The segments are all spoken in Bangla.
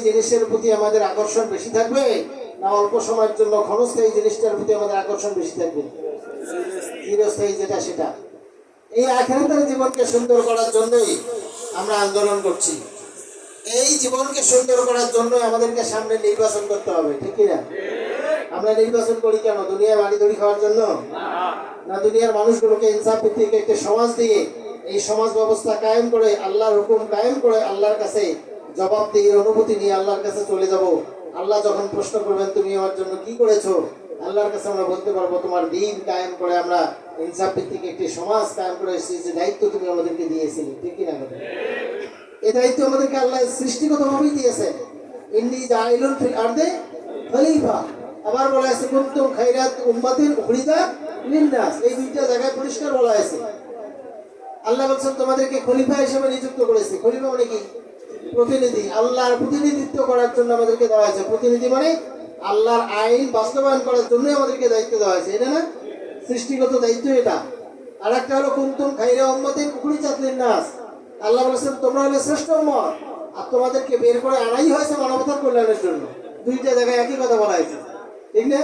জিনিসের প্রতি আমাদের আকর্ষণ বেশি থাকবে না অল্প সময়ের জন্য ক্ষণস্থায়ী জিনিসটার প্রতি আমাদের আকর্ষণ বেশি থাকবে? চিরস্থায়ী যেটা, সেটা। এই আখেরাতের জীবনকে সুন্দর করার জন্যই আমরা আন্দোলন করছি। এই জীবনকে সুন্দর করার জন্য আমাদেরকে সামনে নির্বাচন করতে হবে, ঠিক কি না? আমরা নির্বাচন করি কেন? দুনিয়া বাড়ি দড়ি খাওয়ার জন্য? না দুনিয়ার মানুষগুলোকে ইনসাফ ভিত্তিক একটা সমাজ দিয়ে এই সমাজ ব্যবস্থা কায়েম করে, আল্লাহর হুকুম কায়েম করে, আল্লাহর কাছে জবাবদিহির অনুভূতি নিয়ে আল্লাহর কাছে চলে যাব? আল্লাহ যখন প্রশ্ন করবেন, তুমি আমার জন্য কি করেছ? আল্লাহর কাছে আমরা বলতে পারব, তোমার দিন কায়েম করে আমরা ইনসাফ ভিত্তিক একটি সমাজ কায়েম করে এসেছি যে দায়িত্ব তুমি আমাদেরকে দিয়েছিলে, ঠিক কিনা কথা? এই দায়িত্ব আমাদেরকে আল্লাহ সৃষ্টিগতভাবেই দিয়েছেন। আরদে খলিফা। আবার বলা আছে, কুনতুম খাইরাত উম্মাতিন উখরিজাত লিন্নাস। এই দুইটা জায়গায় পরিষ্কার বলা আছে। আল্লাহ বলছেন, তোমাদেরকে খলিফা হিসেবে নিযুক্ত করেছি। খলিফা মানে কি? প্রতিনিধি। আল্লাহর প্রতিনিধিত্ব করার জন্য আমাদেরকে দেওয়া হয়েছে। প্রতিনিধি মানে আল্লাহর আইন বাস্তবায়ন করার জন্যই আমাদেরকে দায়িত্ব দেওয়া হয়েছে, এটা না? সৃষ্টিগত দায়িত্ব এটা। আর একটা হলো, কুন্তুম খাইরা উম্মতিন পুকুরি চাতলিন নাস আল্লাহ বলেছেন, তোমরা হলে শ্রেষ্ঠ উম্মত। আর তোমাদেরকে বের করে আনাই হয়েছে মানবতার কল্যাণের জন্য। দুইটা জায়গায় একই কথা বলা হয়েছে। ঠিক না?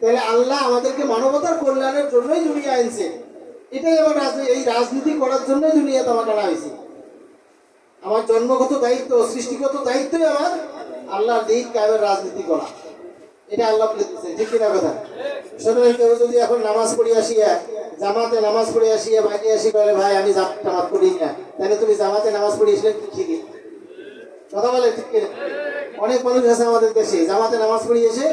তাহলে আল্লাহ আমাদেরকে মানবতার কল্যাণের জন্যই দুনিয়া আনছে। এটাই আমার রাজনীতি, এই রাজনীতি করার জন্যই দুনিয়া তোমাকে আনা হয়েছে। আমার জন্মগত দায়িত্ব, সৃষ্টিগত দায়িত্বই আমার আল্লাহর দিক কায়েমের রাজনীতি করা। এটা আল্লাহ দিচ্ছে ঠিক কিনা কথা? সুতরাং কেউ যদি এখন নামাজ পড়ে আসিয়া, জামাতে নামাজ পড়ে আসিয়া বাইরে আসি, বলে, ভাই, আমি নামাজ পড়ি না। তাহলে তুমি জামাতে নামাজ পড়ে আসলে ঠিকই কথা বলে, ঠিক অনেক মানুষ আছে আমাদের দেশে, জামাতে নামাজ পড়ে এসে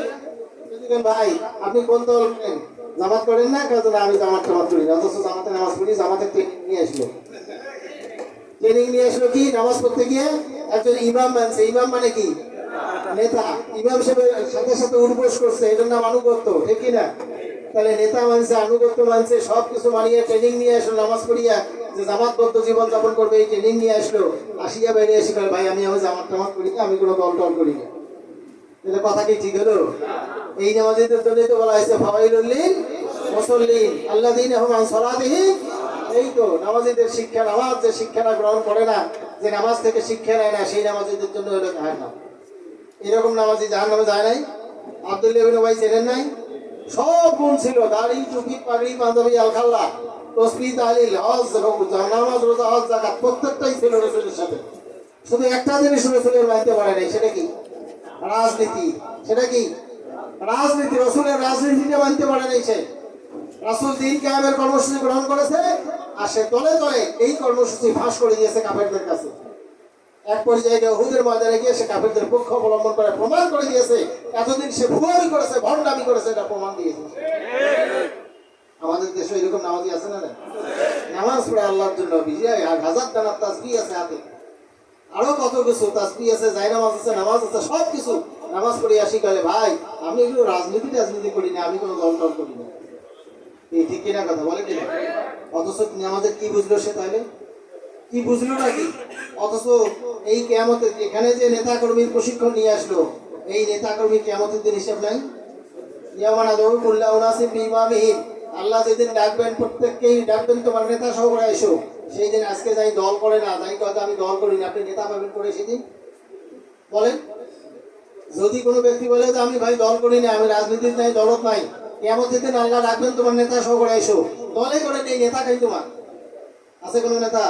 ভাই, আপনি কোন দল করেন? জামাত করেন না? কারণ আমি জামাত টামাত করি অথচ জামাতে নামাজ পড়ি, জামাতে ট্রেনিং নিয়ে আসলো। ট্রেনিং নিয়ে আসলো কি? নামাজ পড়তে গিয়ে একজন ইমাম মানছে ইমাম মানে কি? নেতা ইমাম সাহেব সাথে সাথে উঠবোস করছে এটার নাম আনুগত্য ঠিক কি না তাহলে নেতা মানছে আনুগত্য মানছে সব কিছু মানিয়ে ট্রেনিং নিয়ে আসলো নামাজ পড়িয়া যে জামাতবদ্ধ জীবন যাপন করবে এই ট্রেনিং নিয়ে আসলো। আসিয়া বাইরে এসে বলে, ভাই আমি আমার জামাত টামাত করি না আমি কোনো দল টল করি না। তাহলে কথা কি ঠিক হলো? এই নামাজিদের জন্যই তো বলা হয়েছে ফাওয়াইলুল্লিন মুসল্লিন আল্লাযীনা হুম আন সালাতিহিম এই তো নামাজিদের শিক্ষা নামাজ যে শিক্ষাটা গ্রহণ করে না যে নামাজ থেকে শিক্ষা নেয় না সেই নামাজিদের জন্য হলো জাহান্নাম। এরকম নামাজি জাহান্নামে যায় নাই। আব্দুল্লাহ ভাই চেনেন নাই। সব গুণ ছিল, দাড়ি টুপি পাগড়ি, পাঞ্জাবি, আলখাল্লা তসবি তাহলিল, হজ নামাজ, রোজা, হজ জাকাত প্রত্যেকটাই ছিল রসুলের সাথে। শুধু একটা জিনিস রসুলের মানতে পারে নাই, সেটা কি? রাজনীতি। সেটা কি? রাজনীতি, রসুলের রাজনীতিটা মানতে পারে নাই সে। রাসুল দিন কায়েমের কর্মসূচি গ্রহণ করেছে, আর সে দলে দলে এই কর্মসূচি ফাঁস করে দিয়েছে কাফেরদের কাছে। এক পর্যায়ে গিয়ে হুদের ময়দানে গিয়ে সে কাফেরদের পক্ষ অবলম্বন করে প্রমাণ করে দিয়েছে, এতদিন সে ভুয়ামি করেছে, ভণ্ডামি করেছে, এটা প্রমাণ দিয়েছে। আমাদের দেশে এরকম নামাজি আছে না? নামাজ পড়ে আল্লাহর জন্য বিজয় হাজার টানার তাসবি আছে হাতে। আরও কত কিছু তাসবি আছে জাই নামাজ আছে নামাজ আছে, সব কিছু। নামাজ পড়ে আসি গেলে ভাই, আমি এগুলো রাজনীতি রাজনীতি করি না, আমি কোনো দল টল করি না। এই ঠিক কিনা কথা বলে কিনা অথচ নামাজের কি বুঝলো সে তাহলে? কি বুঝলো নাকি? অথচ এই কেয়ামতের এখানে যে নেতা কর্মীর প্রশিক্ষণ নিয়ে আসলো, এই নেতা কর্মী কেয়ামতের দিন হিসেব নাই? ইয়ামানা দৌড় কুল্লা উনাসিম বিমামিহীন আল্লাহ যেদিন ডাকবেন, প্রত্যেককেই ডাকবেন, তোমার নেতা সহ করে এসো। সেই দিন আজকে যাই দল করে না, যাই কথা আমি দল করি না আপনি নেতা পাবেন করে সেদিন। বলেন। যদি কোনো ব্যক্তি বলে যে আমি ভাই দল করি না আমি রাজনীতির নাই, দলত নাই কেমন দিন আল্লাহ ডাকবেন, তোমার নেতা সহ করে এসো। দলে করে নেই, নেতা খাই তোমার? আছে কোনো নেতা?